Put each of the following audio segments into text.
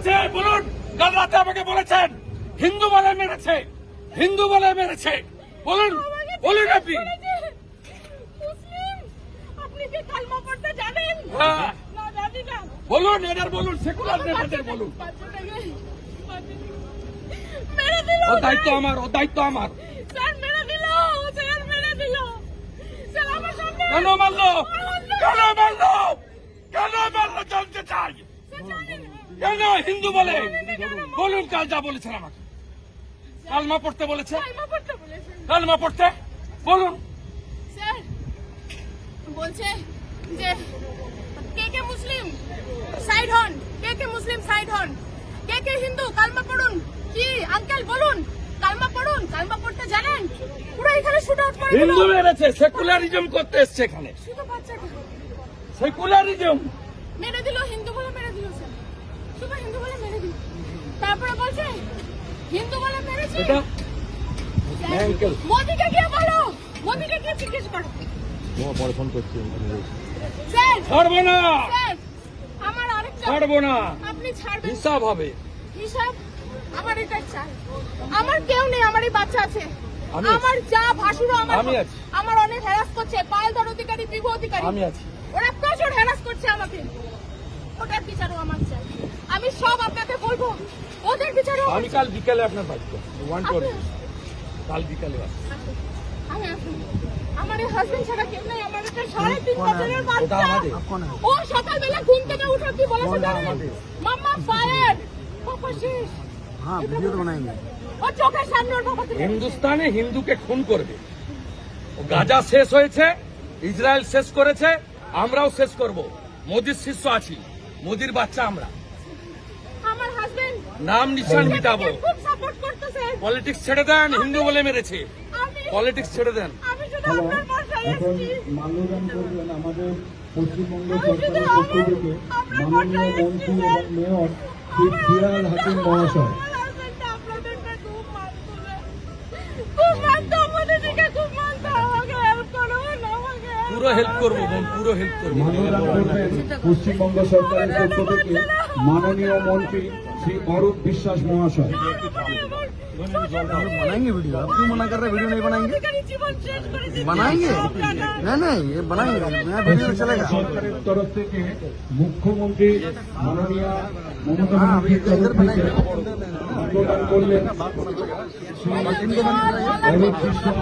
মেরেছে বলুন কাল রাতে আমাকে বলেছেন হিন্দু বলে মেরেছে হিন্দু বলে মেরেছে। বলুন বলুন আপনি। হ্যাঁ। বলুন এনার বলুন সেকুলার নেতাদের বলুন। ও দায়িত্ব আমার ও দায়িত্ব আমার। কেন মারলো? কেন মারলো? কেন মারলো? জানতে চাই। কেন হিন্দু বলে? বলুন কাল যা বলেছেন আমাকে। কালমা পড়তে বলেছে? কালমা পড়তে বলেছেন কালমা পড়তে? বলুন। বলছে যে কে কে মুসলিম সাইড হন কে কে মুসলিম সাইড হন কে কে হিন্দু কালমা পড়ুন। কি আঙ্কেল বলুন। কালমা পড়ুন কালমা পড়তে জানেন? পুরো এখানে শুট আউট করে হিন্দু মেরেছে সেকুলারিজম করতে এসছে এখানে। শুধু বাচ্চাটা। সেকুলারিজম। মেরে দিল হিন্দু বলে মেরে দিল স্যার শুধু হিন্দু বলে মেরে দিল। তারপরে বলছে হিন্দু বলে মেরেছে. মোদিকে গিয়ে বলো মোদিকে গিয়ে জিজ্ঞেস করো। পরে ফোন করছি স্যার ছাড়বো না। স্যার আমার আরেকটা ছাড়বো না। আপনি ছাড়বেন। হিসাব হবে। হিসাব? আমার এটা চাই। আমার কেউ নেই আমার এই বাচ্চা আছে। আমার যা ভাসুরও আমার আমি আমার অনেক হ্যারাস করছে। পালদার অধিকারী বিভু অধিকারী। আমি আছি। ওরা প্রচুর হেরাস করছে আমাকে। ওটার বিচারও আমার চাই। আমি সব আপনাকে বলব ওদের বিচারও আমি কাল বিকালে আপনার বাড়িতে ওয়ান টোয়েন্টি কাল বিকালে আমি আমার ছাড়া উঠে ও হিন্দুস্তানে হিন্দুকে খুন করবে। গাজা শেষ হয়েছে ইসরায়েল শেষ করেছে আমরাও শেষ করব। মোদির শিষ্য আছি। মোদির বাচ্চা আমরা। নাম নিশান মিটাবো। খুব সাপোর্ট করতেছে। পলিটিক্স ছেড়ে দেন হিন্দু বলে মেরেছে। পলিটিক্স ছেড়ে দেন। এখন মাল্যদান করবেন আমাদের পশ্চিমবঙ্গ সরকারের পক্ষ থেকে মাননীয় মন্ত্রী এবং মেয়র শ্রী ফিরাল হাকিম মহাশয় আমার হাজবেন্ড আপনাদেরকে খুব মানতো না। খুব মানতো আমাদের দিকে খুব মানতো আমাকে হেল্প করুন আমাকে help পুরো হেল্প করুন। করবো বোন পুরো হেল্প করবো মানদান করবেন পশ্চিমবঙ্গ সরকারের পক্ষ থেকে মাননীয় মন্ত্রী শ্রী অরূপ বিশ্বাস মহাশয় बनाएंगे वीडियो आप क्यों मना कर रहे हैं वीडियो नहीं बनाएंगे অধিকারী জীবন শেষ করে দিচ্ছে। बनाएंगे সব টাকা। नहीं नहीं ये बनाएंगे यहाँ वीडियो चलेगा সরকারের তরফ থেকে মুখ্যমন্ত্রী মাননীয় মমতা हाँ दान कर लें श्री अमित कृष्ण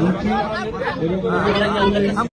उनकी